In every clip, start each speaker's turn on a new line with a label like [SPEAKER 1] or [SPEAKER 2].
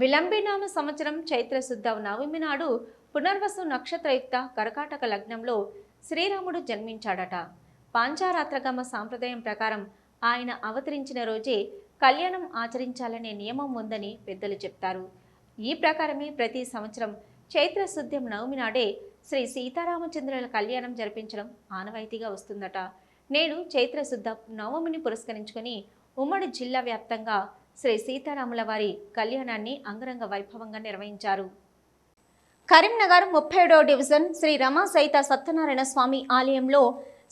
[SPEAKER 1] విలంబినామ సంవత్సరం చైత్రశుద్ధ నవమి నాడు పునర్వసు నక్షత్రయుక్త కరకాటక లగ్నంలో శ్రీరాముడు జన్మించాడట. పాంచారాత్రగమ సాంప్రదాయం ప్రకారం ఆయన అవతరించిన రోజే కళ్యాణం ఆచరించాలనే నియమం ఉందని పెద్దలు చెప్తారు. ఈ ప్రకారమే ప్రతి సంవత్సరం చైత్రశుద్ధ్యం నవమి నాడే శ్రీ సీతారామచంద్రుల కళ్యాణం జరిపించడం ఆనవాయితీగా వస్తుందట. నేడు చైత్రశుద్ధ నవమిని పురస్కరించుకొని ఉమ్మడి జిల్లా వ్యాప్తంగా శ్రీ సీతారాముల వారి కళ్యాణాన్ని అంగరంగ వైభవంగా నిర్వహించారు. కరీంనగర్ ముప్పై ఏడో డివిజన్ శ్రీ రమా సైత సత్యనారాయణ స్వామి ఆలయంలో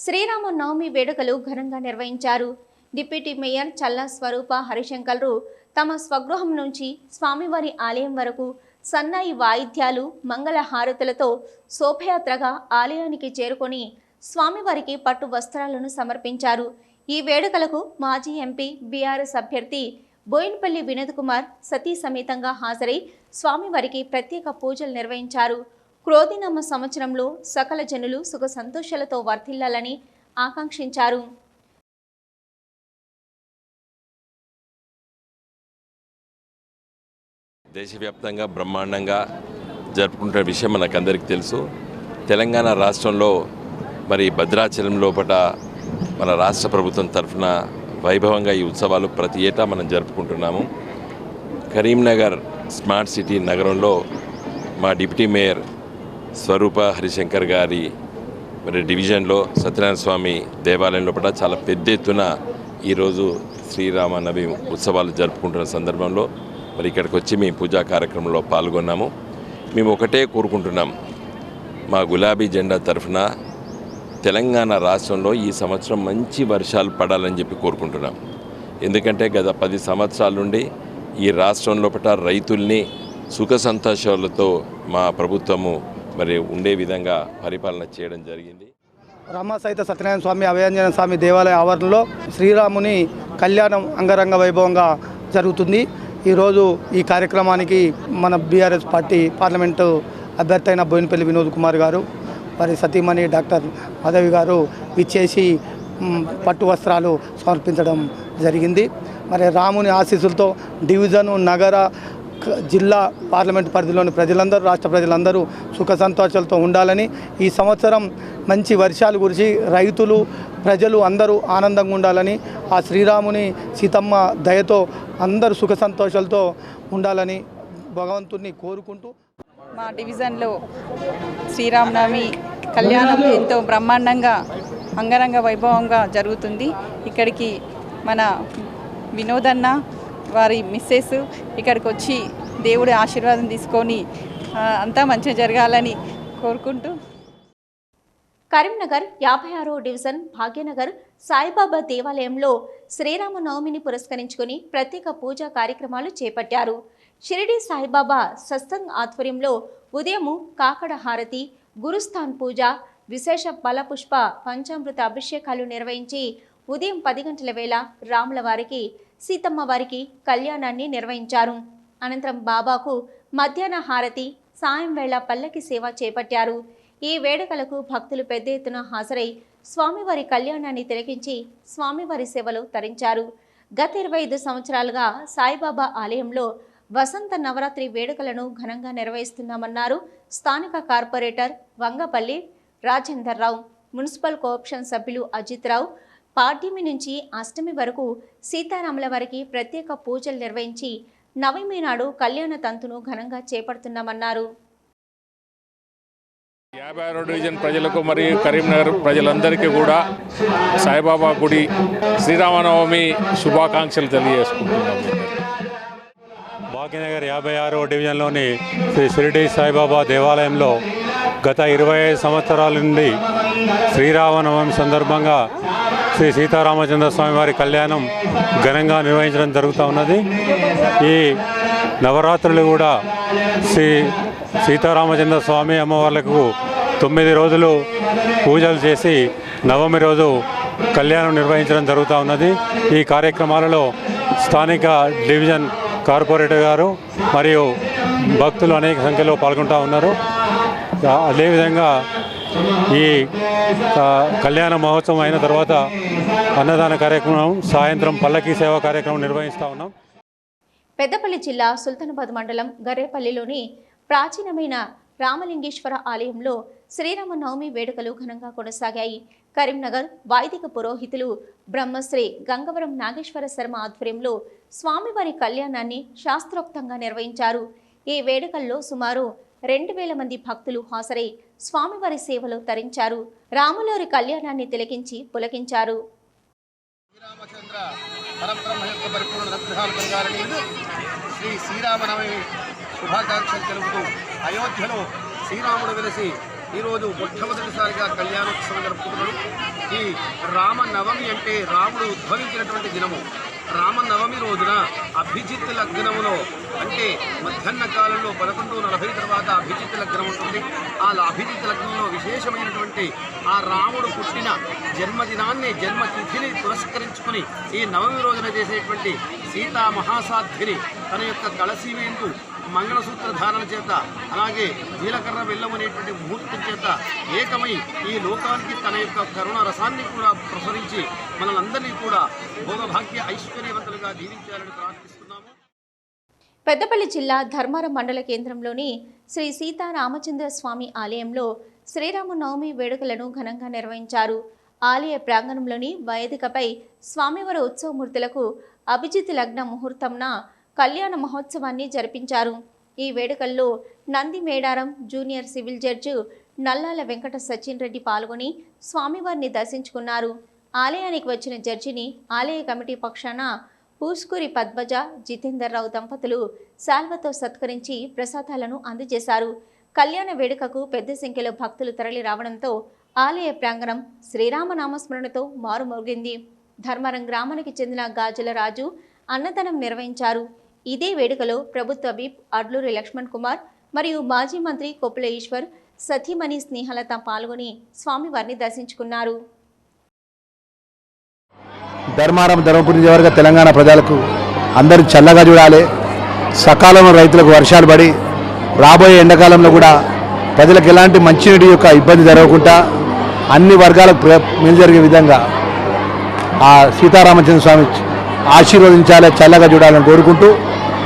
[SPEAKER 1] శ్రీరామ నవమి వేడుకలు ఘనంగా నిర్వహించారు. డిప్యూటీ మేయర్ చల్లా స్వరూప హరిశంకర్లు తమ స్వగృహం నుంచి స్వామివారి ఆలయం వరకు సన్నాయి వాయిద్యాలు మంగళ హారతులతో శోభయాత్రగా ఆలయానికి చేరుకొని స్వామివారికి పట్టు వస్త్రాలను సమర్పించారు. ఈ వేడుకలకు మాజీ ఎంపీ బీఆర్ఎస్ అభ్యర్థి బోయినపల్లి వినోద్ కుమార్ సతీ సమేతంగా హాజరై స్వామివారికి ప్రత్యేక పూజలు నిర్వహించారు. క్రోధినామ సంవత్సరంలో సకల జనులు సుఖ సంతోషాలతో వర్ధిల్లాలని ఆకాంక్షించారు.
[SPEAKER 2] దేశవ్యాప్తంగా బ్రహ్మాండంగా జరుపుకుంటున్న విషయం మనకందరికీ తెలుసు. తెలంగాణ రాష్ట్రంలో మరి భద్రాచలం లోపల మన రాష్ట్ర ప్రభుత్వం తరఫున వైభవంగా ఈ ఉత్సవాలు ప్రతి ఏటా మనం జరుపుకుంటున్నాము. కరీంనగర్ స్మార్ట్ సిటీ నగరంలో మా డిప్యూటీ మేయర్ స్వరూప హరిశంకర్ గారి మరి డివిజన్లో సత్యనారాయణ స్వామి దేవాలయం లోపల చాలా పెద్ద ఎత్తున ఈరోజు శ్రీరామనవి ఉత్సవాలు జరుపుకుంటున్న సందర్భంలో మరి ఇక్కడికి వచ్చి మేము పూజా కార్యక్రమంలో పాల్గొన్నాము. మేము ఒకటే కోరుకుంటున్నాం. మా గులాబీ జెండా తరఫున తెలంగాణ రాష్ట్రంలో ఈ సంవత్సరం మంచి వర్షాలు పడాలని చెప్పి కోరుకుంటున్నాం. ఎందుకంటే గత పది సంవత్సరాల నుండి ఈ రాష్ట్రం లోపల రైతుల్ని సుఖ సంతోషాలతో మా ప్రభుత్వము మరి ఉండే విధంగా పరిపాలన చేయడం జరిగింది.
[SPEAKER 3] రమ సహిత సత్యనారాయణ స్వామి అభయాంజన స్వామి దేవాలయ ఆవరణలో శ్రీరాముని కళ్యాణం అంగరంగ వైభవంగా జరుగుతుంది. ఈరోజు ఈ కార్యక్రమానికి మన బీఆర్ఎస్ పార్టీ పార్లమెంటు అభ్యర్థి అయిన బోయినపల్లి వినోద్ కుమార్ గారు మరి సతీమణి డాక్టర్ మాధవి గారు ఇచ్చేసి పట్టు వస్త్రాలు సమర్పించడం జరిగింది. మరి రాముని ఆశీస్సులతో డివిజను నగర జిల్లా పార్లమెంట్ పరిధిలోని ప్రజలందరూ రాష్ట్ర ప్రజలందరూ సుఖ సంతోషాలతో ఉండాలని ఈ సంవత్సరం మంచి వర్షాలు గురించి రైతులు ప్రజలు అందరూ ఆనందంగా ఉండాలని ఆ శ్రీరాముని సీతమ్మ దయతో అందరూ సుఖ సంతోషాలతో ఉండాలని భగవంతుణ్ణి కోరుకుంటూ
[SPEAKER 4] మా డివిజన్లో శ్రీరామనవమి కళ్యాణం ఎంతో బ్రహ్మాండంగా అంగరంగ వైభవంగా జరుగుతుంది. ఇక్కడికి మన వినోదన్న వారి మిస్సెస్ ఇక్కడికి వచ్చి దేవుడి ఆశీర్వాదం తీసుకొని అంతా మంచిగా జరగాలని కోరుకుంటూ.
[SPEAKER 1] కరీంనగర్ యాభై ఆరో డివిజన్ భాగ్యనగర్ సాయిబాబా దేవాలయంలో శ్రీరామ నవమిని పురస్కరించుకుని ప్రత్యేక పూజా కార్యక్రమాలు చేపట్టారు. షిరిడి సాయిబాబా సత్సంగ్ ఆధ్వర్యంలో ఉదయము కాకడ హారతి గురుస్థాన్ పూజ విశేష బలపుష్ప పంచామృత అభిషేకాలు నిర్వహించి ఉదయం పది గంటల వేళ రాముల వారికి సీతమ్మ వారికి కళ్యాణాన్ని నిర్వహించారు. అనంతరం బాబాకు మధ్యాహ్న హారతి సాయం వేళ పల్లకి సేవ చేపట్టారు. ఈ వేడుకలకు భక్తులు పెద్ద ఎత్తున హాజరై స్వామివారి కళ్యాణాన్ని తిలకించి స్వామివారి సేవలు తరించారు. గత ఇరవై ఐదు సంవత్సరాలుగా సాయిబాబా ఆలయంలో వసంత నవరాత్రి వేడుకలను ఘనంగా నిర్వహిస్తున్నామన్నారు స్థానిక corporator Vangapalli Rajender Rao municipal co-option సభ్యులు అజిత్ రావు పాడ్యమి నుంచి అష్టమి వరకు సీతారాముల వారికి ప్రత్యేక పూజలు నిర్వహించి నవమి నాడు కళ్యాణ తంతును ఘనంగా చేపడుతున్నామన్నారు.
[SPEAKER 5] యాభై ఆరో డివిజన్ ప్రజలకు మరియు కరీంనగర్ ప్రజలందరికీ కూడా సాయిబాబా గుడి శ్రీరామనవమి శుభాకాంక్షలు తెలియజేసుకుంటున్నాము.
[SPEAKER 6] భాగ్యనగర్ యాభై ఆరో డివిజన్లోని శ్రీ షిరిడి సాయిబాబా దేవాలయంలో గత ఇరవై ఐదు సంవత్సరాల నుండి శ్రీరామనవమి సందర్భంగా శ్రీ సీతారామచంద్ర స్వామి వారి కళ్యాణం ఘనంగా నిర్వహించడం జరుగుతూ ఉన్నది. ఈ నవరాత్రులు కూడా శ్రీ సీతారామచంద్ర స్వామి అమ్మవార్లకు తొమ్మిది రోజులు పూజలు చేసి నవమి రోజు కళ్యాణం నిర్వహించడం జరుగుతూ ఉన్నది. ఈ కార్యక్రమాలలో స్థానిక డివిజన్ కార్పొరేటర్ గారు మరియు భక్తులు అనేక సంఖ్యలో పాల్గొంటూ ఉన్నారు. అదేవిధంగా ఈ కళ్యాణ మహోత్సవం అయిన తర్వాత అన్నదాన కార్యక్రమం సాయంత్రం పల్లకీ సేవా కార్యక్రమం నిర్వహిస్తూ ఉన్నాం.
[SPEAKER 1] పెద్దపల్లి జిల్లా సుల్తానాబాద్ మండలం గర్రేపల్లిలోని ప్రాచీనమైన రామలింగేశ్వర ఆలయంలో శ్రీరామనవమి వేడుకలు ఘనంగా కొనసాగాయి. కరీంనగర్ వైదిక పురోహితులు బ్రహ్మశ్రీ గంగవరం నాగేశ్వర శర్మ ఆధ్వర్యంలో స్వామివారి కళ్యాణాన్ని శాస్త్రోక్తంగా నిర్వహించారు. ఈ వేడుకల్లో సుమారు రెండు వేల మంది భక్తులు హాజరై స్వామివారి సేవలో తరించారు. రాములూరి కళ్యాణాన్ని తిలకించి పులకించారు.
[SPEAKER 7] శ్రీ శ్రీరామనవమి శుభాకాంక్షలు తెలుపుతూ అయోధ్యలో శ్రీరాముడు వెలిసి ఈరోజు మొట్టమొదటిసారిగా కళ్యాణోత్సవం జరుపుకుంటున్నాడు ఈ రామనవమి అంటే రాముడు ఉద్భవించినటువంటి దినము. రామనవమి రోజున అభిజిత్ లగ్నములో అంటే మధ్యాహ్న కాలంలో పదకొండు నలభై తర్వాత అభిజిత్ లగ్నం ఉంటుంది. ఆ అభిజిత్ లగ్నంలో విశేషమైనటువంటి ఆ రాముడు పుట్టిన జన్మదినాన్ని జన్మతిథిని పురస్కరించుకుని ఈ నవమి రోజున చేసేటువంటి సీతా మహాసాధ్విని తన యొక్క కలసి మంగళసూత్ర ధారణ చేత అలాగే జీలకర్ర వెళ్ళమనేటువంటి అనేటువంటి ముహూర్తం చేత ఏకమై ఈ లోకానికి తన యొక్క కరుణ రసాన్ని కూడా ప్రసరించి మనలందరినీ కూడా భోగభాగ్య ఐశ్వర్యవంతులుగా దీవించాలని ప్రార్థన
[SPEAKER 1] పెద్దపల్లి జిల్లా ధర్మారం మండల కేంద్రంలోని శ్రీ సీతారామచంద్ర స్వామి ఆలయంలో శ్రీరామనవమి వేడుకలను ఘనంగా నిర్వహించారు. ఆలయ ప్రాంగణంలోని వేదికపై స్వామివారి ఉత్సవమూర్తులకు అభిజిత్ లగ్న ముహూర్తంన కళ్యాణ మహోత్సవాన్ని జరిపించారు. ఈ వేడుకల్లో Nandi Medaram junior civil judge Nallala Venkata Sachin Reddy పాల్గొని స్వామివారిని దర్శించుకున్నారు. ఆలయానికి వచ్చిన జడ్జిని ఆలయ కమిటీ పక్షాన పూస్కూరి పద్మజ జితేందర్ రావు దంపతులు శాల్వతో సత్కరించి ప్రసాదాలను అందజేశారు. కళ్యాణ వేడుకకు పెద్ద సంఖ్యలో భక్తులు తరలి రావడంతో ఆలయ ప్రాంగణం శ్రీరామనామస్మరణతో మారుమోగింది. ధర్మరం గ్రామానికి చెందిన గాజుల రాజు అన్నదానం నిర్వహించారు. ఇదే వేడుకలో ప్రభుత్వ బీప్ అడ్లూరి లక్ష్మణ్ కుమార్ మరియు మాజీ మంత్రి కొప్పుల ఈశ్వర్ సతీమణి స్నేహలత పాల్గొని స్వామివారిని దర్శించుకున్నారు.
[SPEAKER 8] ధర్మారం ధర్మపురి నియోజకవర్గ తెలంగాణ ప్రజలకు అందరూ చల్లగా చూడాలి. సకాలంలో రైతులకు వర్షాలు పడి రాబోయే ఎండాకాలంలో కూడా ప్రజలకు ఎలాంటి మంచినీటి యొక్క ఇబ్బంది జరగకుండా అన్ని వర్గాలకు మేలు జరిగే విధంగా ఆ సీతారామచంద్ర స్వామి ఆశీర్వదించాలి చల్లగా చూడాలని కోరుకుంటూ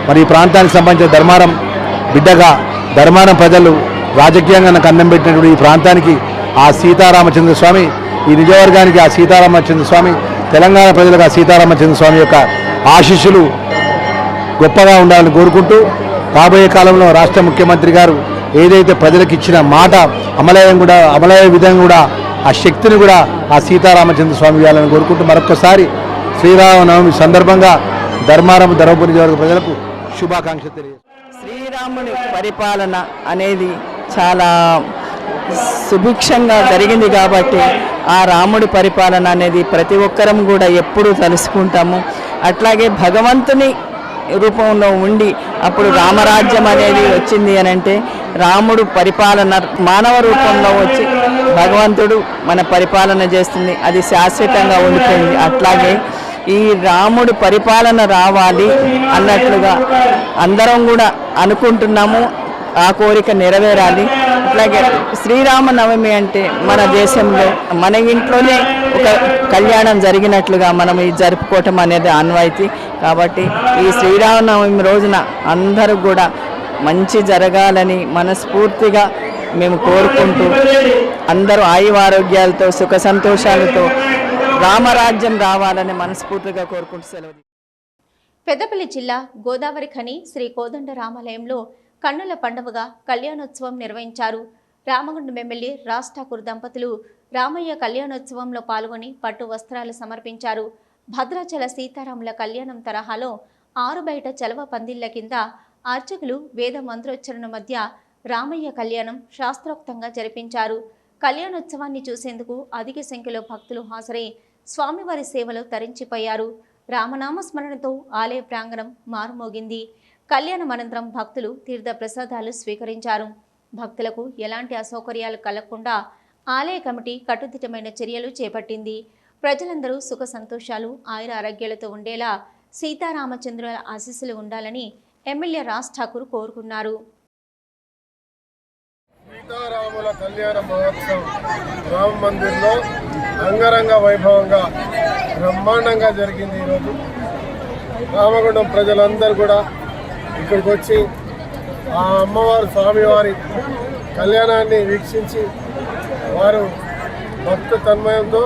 [SPEAKER 8] మరి ఈ ప్రాంతానికి సంబంధించిన ధర్మారం బిడ్డగా ధర్మారం ప్రజలు రాజకీయంగా నాకు అన్నం పెట్టినటువంటి ఈ ప్రాంతానికి ఆ సీతారామచంద్ర స్వామి ఈ నిజవర్గానికి ఆ సీతారామచంద్ర స్వామి తెలంగాణ ప్రజలకు ఆ సీతారామచంద్ర స్వామి యొక్క ఆశీస్సులు గొప్పగా ఉండాలని కోరుకుంటూ రాబోయే కాలంలో రాష్ట్ర ముఖ్యమంత్రి గారు ఏదైతే ప్రజలకు ఇచ్చిన మాట అమలయం కూడా అమలయ్యే విధంగా కూడా ఆ శక్తిని కూడా ఆ సీతారామచంద్ర స్వామి ఇవ్వాలని కోరుకుంటూ మరొకసారి శ్రీరామనవమి సందర్భంగా ధర్మారం ధర్మపురి నియోజకవర్గ ప్రజలకు శుభాకాంక్షలు తెలియజేస్తున్నాను.
[SPEAKER 9] శ్రీరాముని పరిపాలన అనేది చాలా సుభిక్షంగా జరిగింది కాబట్టి ఆ రాముడి పరిపాలన అనేది ప్రతి ఒక్కరం కూడా ఎప్పుడూ తలుసుకుంటాము. అట్లాగే భగవంతుని రూపంలో ఉండి అప్పుడు రామరాజ్యం అనేది వచ్చింది అని అంటే రాముడు పరిపాలన మానవ రూపంలో వచ్చి భగవంతుడు మన పరిపాలన చేస్తుంది. అది శాశ్వతంగా ఉండిపోయింది. అట్లాగే ఈ రాముడు పరిపాలన రావాలి అన్నట్లుగా అందరం కూడా అనుకుంటున్నాము. ఆ కోరిక నెరవేరాలి. అట్లాగే శ్రీరామనవమి అంటే మన దేశంలో మన ఇంట్లోనే ఒక కళ్యాణం జరిగినట్లుగా మనం ఈ జరుపుకోవటం అనేది ఆన్వాయితీ. కాబట్టి ఈ శ్రీరామనవమి రోజున అందరూ కూడా మంచి జరగాలని మనస్ఫూర్తిగా మేము కోరుకుంటూ అందరూ ఆయువారోగ్యాలతో సుఖ సంతోషాలతో రామరాజ్యం రావాలని మనస్ఫూర్తిగా కోరుకుంటూ సెలవు
[SPEAKER 1] పెద్దపల్లి జిల్లా గోదావరి ఖని శ్రీ కోదండ రామాలయంలో కన్నుల పండుగగా కళ్యాణోత్సవం నిర్వహించారు. రామగుండం ఎమ్మెల్యే రాజ్ ఠాకూర్ దంపతులు రామయ్య కళ్యాణోత్సవంలో పాల్గొని పట్టు వస్త్రాలు సమర్పించారు. భద్రాచల సీతారాముల కళ్యాణం తరహాలో ఆరు బయట చలవ పందిళ్ళ కింద అర్చకులు వేద మంత్రోచ్చరణ మధ్య రామయ్య కళ్యాణం శాస్త్రోక్తంగా జరిపించారు. కళ్యాణోత్సవాన్ని చూసేందుకు అధిక సంఖ్యలో భక్తులు హాజరై స్వామివారి సేవలో తరించిపోయారు. రామనామ స్మరణతో ఆలయ ప్రాంగణం మారుమోగింది. కళ్యాణం అనంతరం భక్తులు తీర్థ ప్రసాదాలు స్వీకరించారు. భక్తులకు ఎలాంటి అసౌకర్యాలు కలగకుండా ఆలయ కమిటీ కట్టుదిట్టమైన చర్యలు చేపట్టింది. ప్రజలందరూ సుఖ సంతోషాలు ఆయుర ఆరోగ్యాలతో ఉండేలా సీతారామచంద్రుల ఆశీస్సులు ఉండాలని ఎమ్మెల్యే రాజ్ ఠాకూర్ కోరుకున్నారు.
[SPEAKER 10] సీతారాముల కళ్యాణ మహోత్సవం రామ మందిర్లో అంగరంగ వైభవంగా బ్రహ్మాండంగా జరిగింది ఈరోజు. రామగుండం ప్రజలందరూ కూడా ఇక్కడికి వచ్చి ఆ అమ్మవారు స్వామివారి కళ్యాణాన్ని వీక్షించి వారు భక్త తన్మయంతో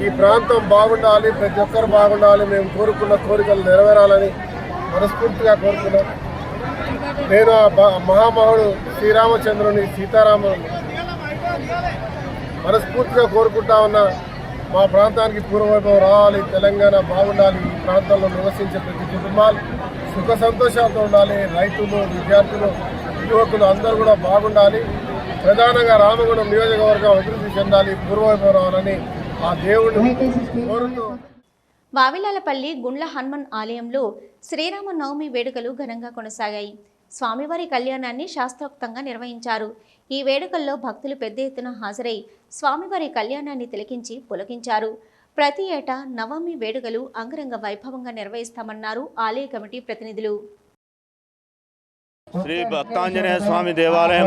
[SPEAKER 10] ఈ ప్రాంతం బాగుండాలి ప్రతి ఒక్కరు బాగుండాలి మేము కోరుకున్న కోరికలు నెరవేరాలని మనస్ఫూర్తిగా కోరుకున్నాం. నేను ఆ బ- మహామహుడు శ్రీరామచంద్రుని సీతారామ మనస్ఫూర్తిగా కోరుకుంటా ఉన్నా మా ప్రాంతానికి పూర్వవైభవం రావాలి తెలంగాణ బాగుండాలి ఈ ప్రాంతంలో నివసించే ప్రతి కుటుంబాలు సుఖ సంతోషాలతో ఉండాలి. రైతులు విద్యార్థులు యువకులు అందరూ కూడా బాగుండాలి. ప్రధానంగా రామగుండం నియోజకవర్గం అభివృద్ధి చెందాలి పూర్వవైభవం రావాలని ఆ దేవుడిని కోరుతూ
[SPEAKER 1] వావిలాలపల్లి గుండ్ల హనుమన్ ఆలయంలో శ్రీరామ నవమి వేడుకలు ఘనంగా కొనసాగాయి. స్వామివారి కళ్యాణాన్ని శాస్త్రోక్తంగా నిర్వహించారు. ఈ వేడుకల్లో భక్తులు పెద్ద ఎత్తున హాజరై స్వామివారి కళ్యాణాన్ని తిలకించి పులకించారు. ప్రతి ఏటా నవమి వేడుకలు అంగరంగ వైభవంగా నిర్వహిస్తామన్నారు ఆలయ కమిటీ ప్రతినిధులు.
[SPEAKER 11] శ్రీ భక్తాంజనేయ స్వామి దేవాలయం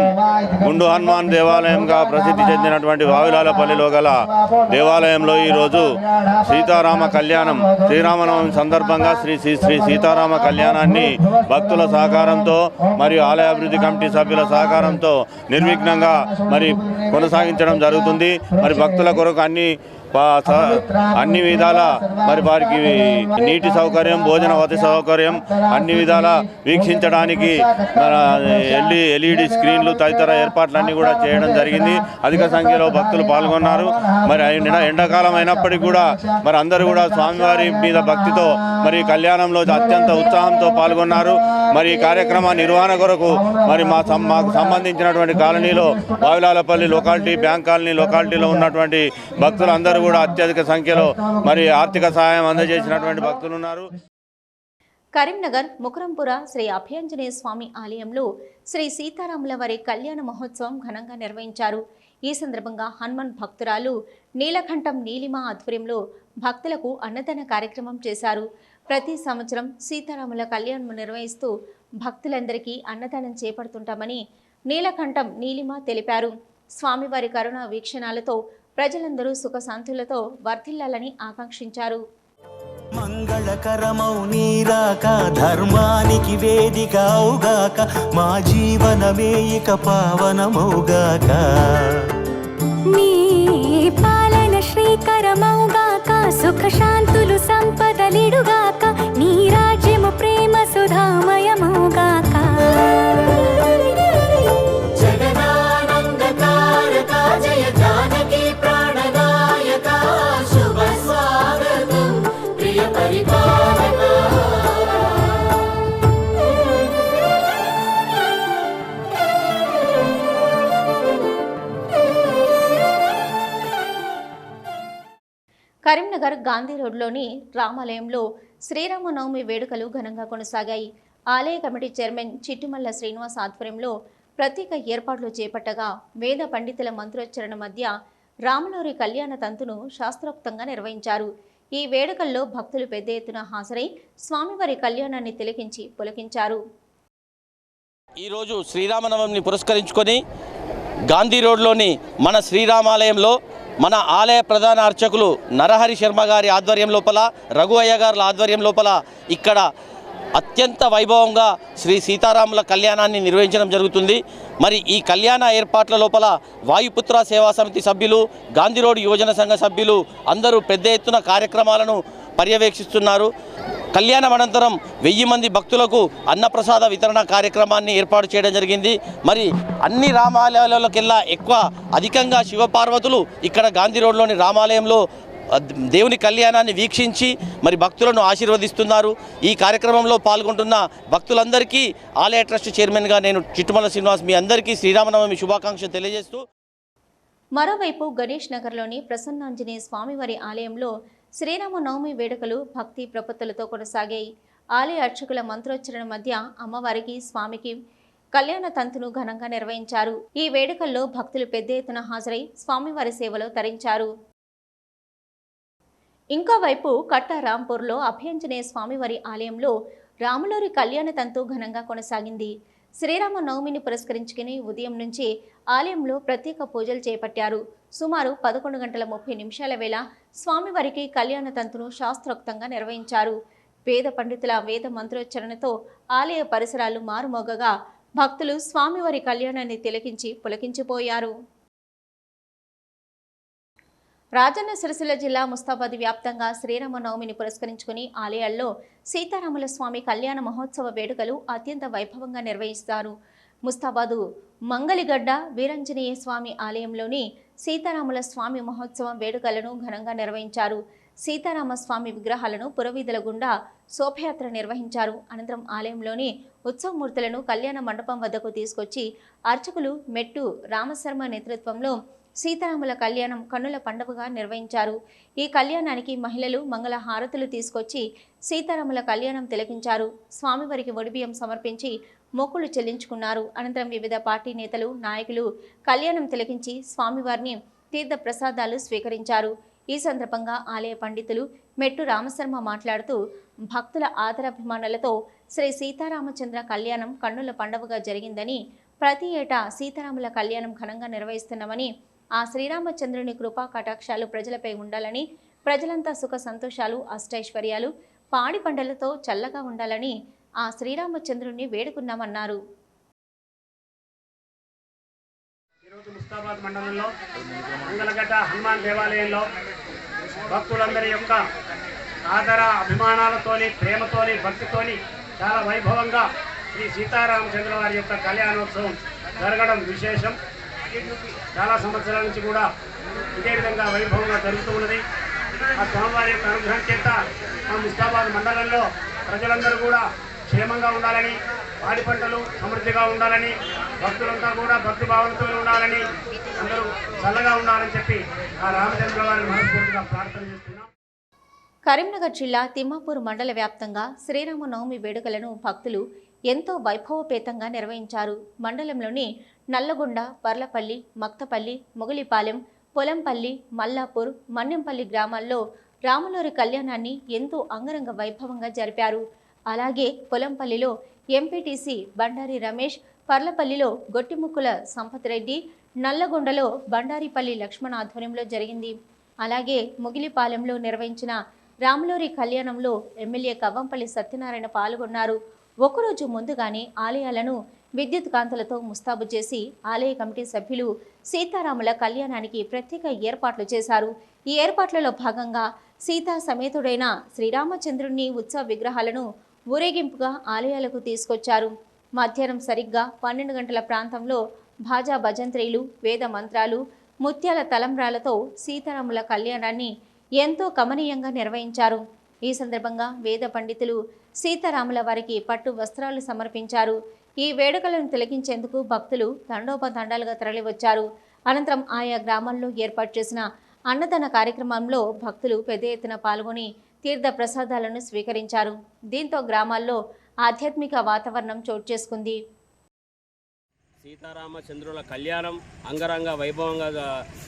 [SPEAKER 11] గుండు హనుమాన్ దేవాలయంగా ప్రసిద్ధి చెందినటువంటి వావిలాలపల్లిలో గల దేవాలయంలో ఈరోజు సీతారామ కళ్యాణం శ్రీరామనవమి సందర్భంగా శ్రీ శ్రీ శ్రీ సీతారామ కళ్యాణాన్ని భక్తుల సహకారంతో మరియు ఆలయ అభివృద్ధి కమిటీ సభ్యుల సహకారంతో నిర్విఘ్నంగా మరి కొనసాగించడం జరుగుతుంది. మరి భక్తుల కొరకు అన్ని అన్ని విధాల మరి వారికి నీటి సౌకర్యం భోజన వసతి సౌకర్యం అన్ని విధాల వీక్షించడానికి ఎల్ఈ ఎల్ఈడి స్క్రీన్లు తదితర ఏర్పాట్లన్నీ కూడా చేయడం జరిగింది. అధిక సంఖ్యలో భక్తులు పాల్గొన్నారు. మరి ఎండాకాలం అయినప్పటికీ కూడా మరి అందరూ కూడా స్వామివారి మీద భక్తితో మరి కళ్యాణంలో అత్యంత ఉత్సాహంతో పాల్గొన్నారు. మరి ఈ కార్యక్రమ నిర్వహణ కొరకు మరి మా సం- మాకు సంబంధించినటువంటి కాలనీలో బావిలాలపల్లి లొకాలిటీ బ్యాంక్ కాలనీ లొకాలిటీలో ఉన్నటువంటి భక్తులందరూ కూడా అత్యధిక సంఖ్యలో మరి ఆర్థిక సహాయం అందజేసినటువంటి భక్తులు ఉన్నారు.
[SPEAKER 1] కరీంనగర్ ముకరంపుర శ్రీ అభయాంజనేయ స్వామి ఆలయంలో శ్రీ సీతారాముల వారి కళ్యాణ మహోత్సవం ఘనంగా నిర్వహించారు. ఈ సందర్భంగా హనుమాన్ భక్తురాలు నీలకంఠం నీలిమ ఆధ్వర్యంలో భక్తులకు అన్నదాన కార్యక్రమం చేశారు. ప్రతి సంవత్సరం సీతారాముల కళ్యాణం నిర్వహిస్తూ భక్తులందరికీ అన్నదానం చేపడుతుంటామని నీలకంఠం నీలిమ తెలిపారు. స్వామివారి కరుణ వీక్షణాలతో ప్రజలందరూ సుఖశాంతులతో వర్ధిల్లాలని ఆకాంక్షించారు.
[SPEAKER 12] మంగళకరమౌ నీరాక ధర్మానికి వేదిక అవుగాక మా జీవనమే ఇక పావనమౌగాక
[SPEAKER 13] నీ పాలన శ్రీకరమౌగాక సుఖ శాంతులు సంపదలిడుగాక నీ రాజ్యము ప్రేమ సుధామయమౌగాక
[SPEAKER 1] గాంధీ రోడ్లోని రామాలయంలో శ్రీరామనవమి వేడుకలు ఘనంగా కొనసాగాయి. ఆలయ కమిటీ చైర్మన్ చిట్టుమల్ల శ్రీనివాస్ ఆధ్వర్యంలో ప్రత్యేక ఏర్పాట్లు చేపట్టగా వేద పండితుల మంత్రోచ్చరణ మధ్య రామలోరి కళ్యాణ తంతును శాస్త్రోక్తంగా నిర్వహించారు. ఈ వేడుకల్లో భక్తులు పెద్ద ఎత్తున హాజరై స్వామివారి కళ్యాణాన్ని తిలకించి పులకించారు.
[SPEAKER 14] ఈరోజు శ్రీరామనవమిని పురస్కరించుకొని గాంధీ రోడ్లోని మన శ్రీరామాలయంలో మన ఆలయ ప్రధాన అర్చకులు నరహరి శర్మ గారి ఆధ్వర్యం లోపల రఘు అయ్య గారి ఆధ్వర్యం లోపల ఇక్కడ అత్యంత వైభవంగా శ్రీ సీతారాముల కళ్యాణాన్ని నిర్వహించడం జరుగుతుంది. మరి ఈ కళ్యాణ ఏర్పాట్ల లోపల వాయుపుత్ర సేవా సమితి సభ్యులు గాంధీ రోడ్ యువజన సంఘ సభ్యులు అందరూ పెద్ద ఎత్తున కార్యక్రమాలను పర్యవేక్షిస్తున్నారు. కళ్యాణం అనంతరం వెయ్యి మంది భక్తులకు అన్నప్రసాద వితరణ కార్యక్రమాన్ని ఏర్పాటు చేయడం జరిగింది. మరి అన్ని రామాలయాలకెల్లా ఎక్కువ అధికంగా శివపార్వతులు ఇక్కడ గాంధీ రోడ్లోని రామాలయంలో దేవుని కళ్యాణాన్ని వీక్షించి మరి భక్తులను ఆశీర్వదిస్తున్నారు. ఈ కార్యక్రమంలో పాల్గొంటున్న భక్తులందరికీ ఆలయ ట్రస్ట్ చైర్మన్గా నేను చిట్టుమల శ్రీనివాస్ మీ అందరికీ శ్రీరామనవమి శుభాకాంక్షలు తెలియజేస్తూ
[SPEAKER 1] మరోవైపు గణేష్ నగర్లోని ప్రసన్నాంజనేయ స్వామివారి ఆలయంలో శ్రీరామ నవమి వేడుకలు భక్తి ప్రపత్తులతో కొనసాగాయి. ఆలయ అర్చకుల మంత్రోచ్చరణ మధ్య అమ్మవారికి స్వామికి కళ్యాణ తంతును ఘనంగా నిర్వహించారు. ఈ వేడుకల్లో భక్తులు పెద్ద ఎత్తున హాజరై స్వామివారి సేవలో తరించారు. ఇంకోవైపు కట్ట రాంపూర్లో అభయంజనేయ స్వామివారి ఆలయంలో రాములూరి కళ్యాణ తంతు ఘనంగా కొనసాగింది. శ్రీరామ నవమిని పురస్కరించుకుని ఉదయం నుంచి ఆలయంలో ప్రత్యేక పూజలు చేపట్టారు. సుమారు పదకొండు గంటల ముప్పై నిమిషాల వేళ స్వామివారికి కళ్యాణ తంతును శాస్త్రోక్తంగా నిర్వహించారు. వేద పండితుల వేద మంత్రోచ్చరణతో ఆలయ పరిసరాలు మారుమోగగా భక్తులు స్వామివారి కళ్యాణాన్ని తిలకించి పులకించిపోయారు. రాజన్న సిరిసిల్ల జిల్లా ముస్తాబాద్ వ్యాప్తంగా శ్రీరామనవమిని పురస్కరించుకుని ఆలయాల్లో సీతారాముల స్వామి కళ్యాణ మహోత్సవ వేడుకలు అత్యంత వైభవంగా నిర్వహిస్తారు. ముస్తాబాదు మంగలిగడ్డ వీరంజనేయ స్వామి ఆలయంలోని సీతారాముల స్వామి మహోత్సవం వేడుకలను ఘనంగా నిర్వహించారు. సీతారామ స్వామి విగ్రహాలను పురవీధుల గుండా శోభయాత్ర నిర్వహించారు. అనంతరం ఆలయంలోని ఉత్సవమూర్తులను కళ్యాణ మండపం వద్దకు తీసుకొచ్చి అర్చకులు మెట్టు రామశర్మ నేతృత్వంలో సీతారాముల కళ్యాణం కన్నుల పండుగగా నిర్వహించారు. ఈ కళ్యాణానికి మహిళలు మంగళ హారతులు తీసుకొచ్చి సీతారాముల కళ్యాణం తిలకించారు. స్వామివారికి ఒడిబియ్యం సమర్పించి మొక్కులు చెల్లించుకున్నారు. అనంతరం వివిధ పార్టీ నేతలు నాయకులు కళ్యాణం తిలకించి స్వామివారిని తీర్థ ప్రసాదాలు స్వీకరించారు. ఈ సందర్భంగా ఆలయ పండితులు మెట్టు రామశర్మ మాట్లాడుతూ భక్తుల ఆదరాభిమానులతో శ్రీ సీతారామచంద్ర కళ్యాణం కన్నుల పండుగగా జరిగిందని ప్రతి ఏటా సీతారాముల కళ్యాణం ఘనంగా నిర్వహిస్తున్నామని ఆ శ్రీరామచంద్రుని కృపా కటాక్షాలు ప్రజలపై ఉండాలని ప్రజలంతా సుఖ సంతోషాలు అష్టైశ్వర్యాలు పాడి పంటలతో చల్లగా ఉండాలని ఆ శ్రీరామచంద్రుణ్ణి వేడుకున్నామన్నారు.
[SPEAKER 15] ఈరోజు ముస్తాబాద్ మండలంలో మంగళగడ్డ హనుమాన్ దేవాలయంలో భక్తులందరి యొక్క ఆదర అభిమానాలతోని ప్రేమతోని భక్తితోని చాలా వైభవంగా శ్రీ సీతారామచంద్ర వారి యొక్క కళ్యాణోత్సవం జరగడం విశేషం. చాలా సంవత్సరాల నుంచి కూడా ఇదే విధంగా వైభవంగా జరుగుతూ ఉన్నది. ఆ స్వామివారి యొక్క అనుగ్రహం చేత మా ముస్తాబాద్ మండలంలో ప్రజలందరూ కూడా క్షేమంగా ఉండాలని పాడి పంటలు సమృద్ధిగా ఉండాలని భక్తులంతా కూడా భక్తి భావంతో ఉండాలని అందరూ చల్లగా ఉండాలని చెప్పి ఆ రామచంద్ర గారిని మనస్ఫూర్తిగా ప్రార్థన చేస్తున్నాం.
[SPEAKER 1] కరీంనగర్ జిల్లా తిమ్మాపూర్ మండల వ్యాప్తంగా శ్రీరామనవమి వేడుకలను భక్తులు ఎంతో వైభవపేతంగా నిర్వహించారు. మండలంలోని నల్లగొండ పర్లపల్లి మక్తపల్లి మొగలిపాలెం పొలంపల్లి మల్లాపూర్ మన్నెంపల్లి గ్రామాల్లో రాములూరి కళ్యాణాన్ని ఎంతో అంగరంగ వైభవంగా జరిపారు. అలాగే పొలంపల్లిలో ఎంపీటీసీ బండారి రమేష్ పర్లపల్లిలో గొట్టిముక్కుల సంపత్ రెడ్డి నల్లగొండలో బండారిపల్లి లక్ష్మణ ఆధ్వర్యంలో జరిగింది. అలాగే ముగిలిపాలెంలో నిర్వహించిన రాములూరి కళ్యాణంలో ఎమ్మెల్యే కవ్వంపల్లి సత్యనారాయణ పాల్గొన్నారు. ఒకరోజు ముందుగానే ఆలయాలను విద్యుత్ కాంతులతో ముస్తాబు చేసి ఆలయ కమిటీ సభ్యులు సీతారాముల కళ్యాణానికి ప్రత్యేక ఏర్పాట్లు చేశారు. ఈ ఏర్పాట్లలో భాగంగా సీతా సమేతుడైన శ్రీరామచంద్రుని ఉత్సవ విగ్రహాలను ఊరేగింపుగా ఆలయాలకు తీసుకొచ్చారు. మధ్యాహ్నం సరిగ్గా పన్నెండు గంటల ప్రాంతంలో భాజా భజంత్రీలు వేద మంత్రాలు ముత్యాల తలంబ్రాలతో సీతారాముల కళ్యాణాన్ని ఎంతో కమనీయంగా నిర్వహించారు. ఈ సందర్భంగా వేద పండితులు సీతారాముల వారికి పట్టు వస్త్రాలు సమర్పించారు. ఈ వేడుకలను తిలకించేందుకు భక్తులు తండోపతండాలుగా తరలివచ్చారు. అనంతరం ఆయా గ్రామాల్లో ఏర్పాటు చేసిన అన్నదాన కార్యక్రమంలో భక్తులు పెద్ద ఎత్తున పాల్గొని తీర్థ ప్రసాదాలను స్వీకరించారు. దీంతో గ్రామాల్లో ఆధ్యాత్మిక వాతావరణం చోటు చేసుకుంది.
[SPEAKER 16] సీతారామచంద్రుల కళ్యాణం అంగరంగ వైభవంగా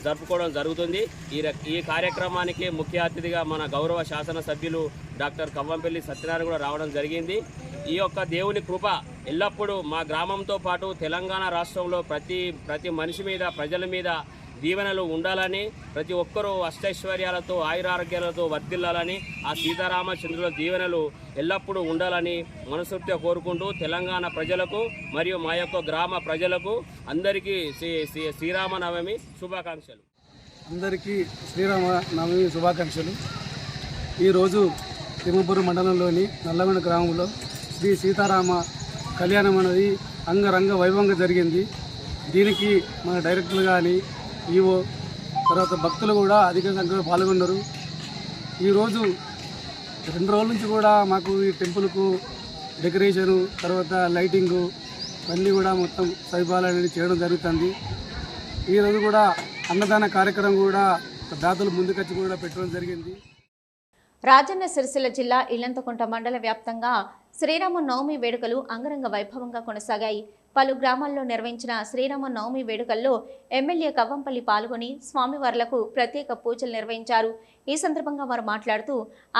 [SPEAKER 16] జరుపుకోవడం జరుగుతుంది. ఈ ర- ఈ కార్యక్రమానికి ముఖ్య అతిథిగా మన గౌరవ శాసన సభ్యులు డాక్టర్ కవ్వంపల్లి సత్యనారాయణ కూడా రావడం జరిగింది. ఈ యొక్క దేవుని కృప ఎల్లప్పుడూ మా గ్రామంతో పాటు తెలంగాణ రాష్ట్రంలో ప్రతి ప్రతి మనిషి మీద ప్రజల మీద దీవెనలు ఉండాలని ప్రతి ఒక్కరూ అష్టైశ్వర్యాలతో ఆయురారోగ్యాలతో వర్ధిల్లాలని ఆ సీతారామచంద్రుల దీవెనలు ఎల్లప్పుడూ ఉండాలని మనస్ఫూర్తిగా కోరుకుంటూ తెలంగాణ ప్రజలకు మరియు మా యొక్క గ్రామ ప్రజలకు అందరికీ శ్రీ శ్రీ శ్రీరామనవమి శుభాకాంక్షలు.
[SPEAKER 17] అందరికీ శ్రీరామ నవమి శుభాకాంక్షలు. ఈరోజు తిమ్మపురం మండలంలోని నల్లగొండ గ్రామంలో శ్రీ సీతారామ కళ్యాణం అనేది అంగరంగ వైభవంగా జరిగింది. దీనికి మన డైరెక్టర్లు కానీ ఈవో తర్వాత భక్తులు కూడా అధిక సంఖ్యలో పాల్గొన్నారు. ఈరోజు రెండు రోజుల నుంచి కూడా మాకు ఈ టెంపుల్కు డెకరేషను తర్వాత లైటింగు అన్నీ కూడా మొత్తం సైబాలు అనేది చేయడం జరుగుతుంది. ఈరోజు కూడా అన్నదాన కార్యక్రమం కూడా దాతలు ముందుకొచ్చి కూడా పెట్టడం జరిగింది.
[SPEAKER 1] రాజన్న సిరిసిల్ల జిల్లా ఇల్లంతకుంట మండల వ్యాప్తంగా శ్రీరామ నవమి వేడుకలు అంగరంగ వైభవంగా కొనసాగాయి. పలు గ్రామాల్లో నిర్వహించిన శ్రీరామ నవమి వేడుకల్లో ఎమ్మెల్యే కవ్వంపల్లి పాల్గొని స్వామివార్లకు ప్రత్యేక పూజలు నిర్వహించారు. ఈ సందర్భంగా వారు మాట్లాడుతూ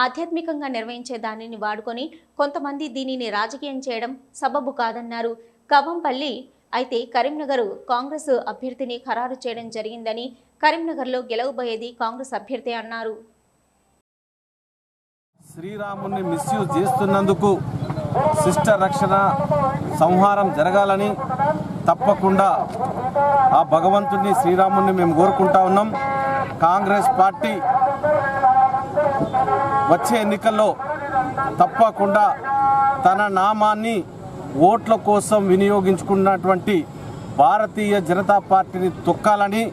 [SPEAKER 1] ఆధ్యాత్మికంగా నిర్వహించే దానిని వాడుకొని కొంతమంది దీనిని రాజకీయం చేయడం సబబు కాదన్నారు. కవ్వంపల్లి అయితే కరీంనగర్ కాంగ్రెస్ అభ్యర్థిని ఖరారు చేయడం జరిగిందని కరీంనగర్లో గెలవబోయేది కాంగ్రెస్ అభ్యర్థి అన్నారు.
[SPEAKER 18] శ్రీరాముని మిస్యూజ్ చేస్తున్నందుకు శిష్ట రక్షణ సంహారం జరగాలని తప్పకుండా ఆ భగవంతుడిని శ్రీరాముని మేము కోరుకుంటా ఉన్నాం. కాంగ్రెస్ పార్టీ వచ్చే ఎన్నికల్లో తప్పకుండా తన నామాన్ని ఓట్ల కోసం వినియోగించుకున్నటువంటి భారతీయ జనతా పార్టీని తొక్కాలని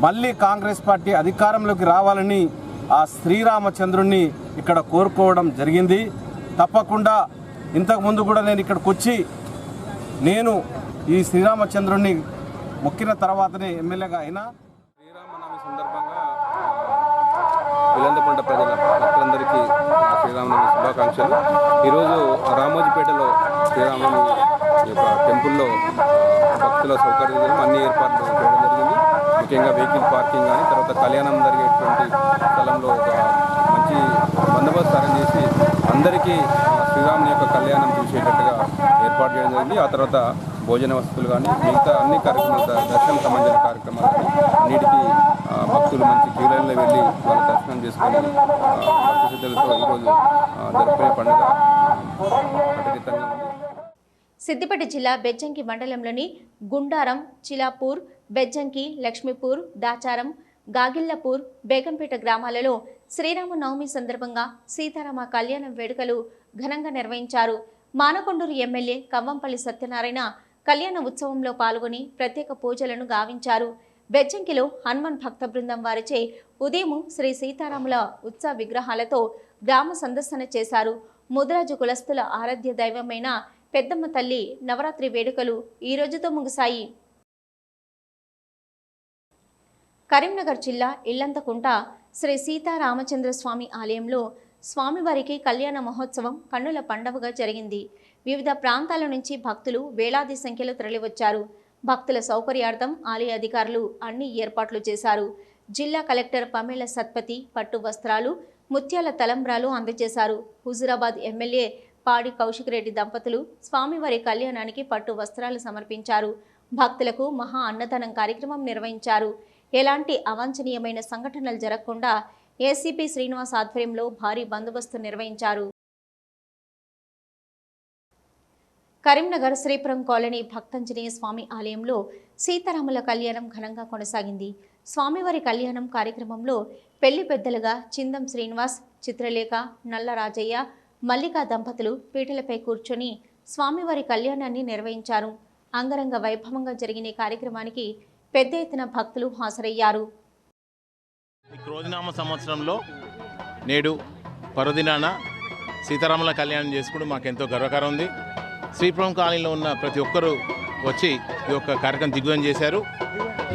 [SPEAKER 18] మళ్ళీ కాంగ్రెస్ పార్టీ అధికారంలోకి రావాలని ఆ శ్రీరామచంద్రుణ్ణి ఇక్కడ కోరుకోవడం జరిగింది. తప్పకుండా ఇంతకుముందు కూడా నేను ఇక్కడికి వచ్చి నేను ఈ శ్రీరామచంద్రుణ్ణి మొక్కిన తర్వాతనే ఎమ్మెల్యేగా అయినా శ్రీరామనవమి
[SPEAKER 19] విలందపంట ప్రజల భక్తులందరికీ శ్రీరామనవమి శుభాకాంక్షలు. ఈరోజు రామోజీపేటలో శ్రీరామనవమి యొక్క టెంపుల్లో భక్తుల సౌకర్యం అన్ని ఏర్పాట్లు చేయడం జరిగింది. ముఖ్యంగా వెహికల్ పార్కింగ్ కానీ తర్వాత కళ్యాణం జరిగేటువంటి స్థలంలో ఒక మంచి బందోబస్తు అరేంజ్ చేసి అందరికీ శ్రీరాముని యొక్క కళ్యాణం చూసేటట్టుగా ఏర్పాటు చేయడం జరిగింది. ఆ తర్వాత భోజన వసతులు కానీ మిగతా అన్ని కార్యక్రమాలు ద- దర్శనం సంబంధించిన కార్యక్రమాలు కానీ అన్నిటికీ భక్తులు మంచి క్యూలైన్లో వెళ్ళి వాళ్ళ దర్శనం చేసుకొని భక్తిశుద్ధులతో ఈరోజు ఆ, జరుపుకునే పండుగ కట్టుదిట్టంగా ఉంది.
[SPEAKER 1] సిద్దిపేట జిల్లా బెజ్జంకి మండలంలోని గుండారం చిలాపూర్ బెజ్జంకి లక్ష్మీపూర్ దాచారం గాగిల్లపూర్ బేగంపేట గ్రామాలలో శ్రీరామ నవమి సందర్భంగా సీతారామ కళ్యాణం వేడుకలు ఘనంగా నిర్వహించారు. మానకొండూరు ఎమ్మెల్యే కవ్వంపల్లి సత్యనారాయణ కళ్యాణ ఉత్సవంలో పాల్గొని ప్రత్యేక పూజలను గావించారు. బెజ్జంకిలో హనుమాన్ భక్త బృందం వారిచే ఉదయం శ్రీ సీతారాముల ఉత్సవ విగ్రహాలతో గ్రామ సందర్శన చేశారు. ముద్రాజు కులస్తుల ఆరాధ్య దైవమైన పెద్దమ్మ తల్లి నవరాత్రి వేడుకలు ఈ రోజుతో ముగిశాయి. కరీంనగర్ జిల్లా ఇల్లంతకుంట శ్రీ సీతారామచంద్రస్వామి ఆలయంలో స్వామివారికి కళ్యాణ మహోత్సవం కన్నుల పండవగా జరిగింది. వివిధ ప్రాంతాల నుంచి భక్తులు వేలాది సంఖ్యలో తరలివచ్చారు. భక్తుల సౌకర్యార్థం ఆలయ అధికారులు అన్ని ఏర్పాట్లు చేశారు. జిల్లా కలెక్టర్ పమేల సత్పతి పట్టు వస్త్రాలు ముత్యాల తలంబ్రాలు అందజేశారు. హుజురాబాద్ ఎమ్మెల్యే పాడి కౌశిక్ రెడ్డి దంపతులు స్వామివారి కళ్యాణానికి పట్టు వస్త్రాలు సమర్పించారు. భక్తులకు మహా అన్నదానం కార్యక్రమం నిర్వహించారు. ఎలాంటి అవాంఛనీయమైన సంఘటనలు జరగకుండా ఏసీపీ శ్రీనివాస్ ఆధ్వర్యంలో భారీ బందోబస్తు నిర్వహించారు. కరీంనగర్ శ్రీపురం కాలనీ భక్తంజనేయ స్వామి ఆలయంలో సీతారాముల కళ్యాణం ఘనంగా కొనసాగింది. స్వామివారి కళ్యాణం కార్యక్రమంలో పెళ్ళి పెద్దలుగా చిందం శ్రీనివాస్ చిత్రలేఖ నల్లరాజయ్య మల్లికా దంపతులు పీటలపై కూర్చొని స్వామివారి కళ్యాణాన్ని నిర్వహించారు. అంగరంగ వైభవంగా జరిగిన కార్యక్రమానికి పెద్ద ఎత్తున భక్తులు హాజరయ్యారు.
[SPEAKER 20] ఈ క్రోధినామ సంవత్సరంలో నేడు పర్వదినాన సీతారాముల కళ్యాణం చేసుకోవడం మాకు ఎంతో గర్వకారం ఉంది. శ్రీపురం కాలనీలో ఉన్న ప్రతి ఒక్కరూ వచ్చి ఈ యొక్క కార్యక్రమం దిగ్విజయం చేశారు.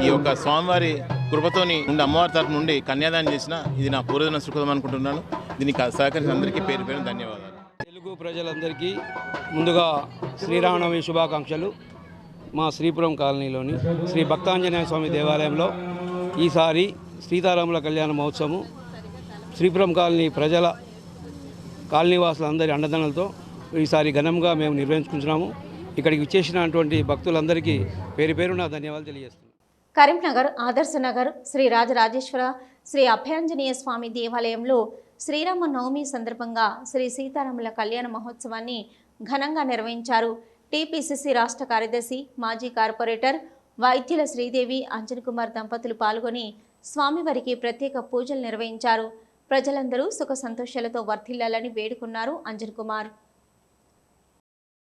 [SPEAKER 20] ఈ యొక్క స్వామివారి కృపతోని నుండి అమ్మవారి తరఫు నుండి కన్యాదానం చేసిన ఇది నా పూర్వదిన సుఖం అనుకుంటున్నాను. దీనికి సహకరించిన అందరికీ పేరు పేరు ధన్యవాదాలు.
[SPEAKER 21] తెలుగు ప్రజలందరికీ ముందుగా శ్రీరామనవమి శుభాకాంక్షలు. మా శ్రీపురం కాలనీలోని శ్రీ భక్తాంజనేయ స్వామి దేవాలయంలో ఈసారి సీతారాముల కళ్యాణ మహోత్సవం శ్రీపురం కాలనీ ప్రజల కాలనీవాసులందరి అండదండలతో ఈసారి ఘనంగా మేము నిర్వహించుకుంటున్నాము. ఇక్కడికి విచ్చేసినటువంటి భక్తులందరికీ పేరు పేరున ధన్యవాదాలు తెలియజేస్తున్నాను
[SPEAKER 1] కరీంనగర్ ఆదర్శనగర్ శ్రీ రాజరాజేశ్వర శ్రీ అభయాంజనేయ స్వామి దేవాలయంలో శ్రీరామ నవమి సందర్భంగా శ్రీ సీతారాముల కళ్యాణ మహోత్సవాన్ని ఘనంగా నిర్వహించారు. టీపీసీసీ రాష్ట్ర కార్యదర్శి మాజీ కార్పొరేటర్ వైద్యుల శ్రీదేవి అంజన్ కుమార్ దంపతులు పాల్గొని స్వామివారికి ప్రత్యేక పూజలు నిర్వహించారు. ప్రజలందరూ సుఖ సంతోషాలతో వర్ధిల్లాలని వేడుకున్నారు అంజన్ కుమార్.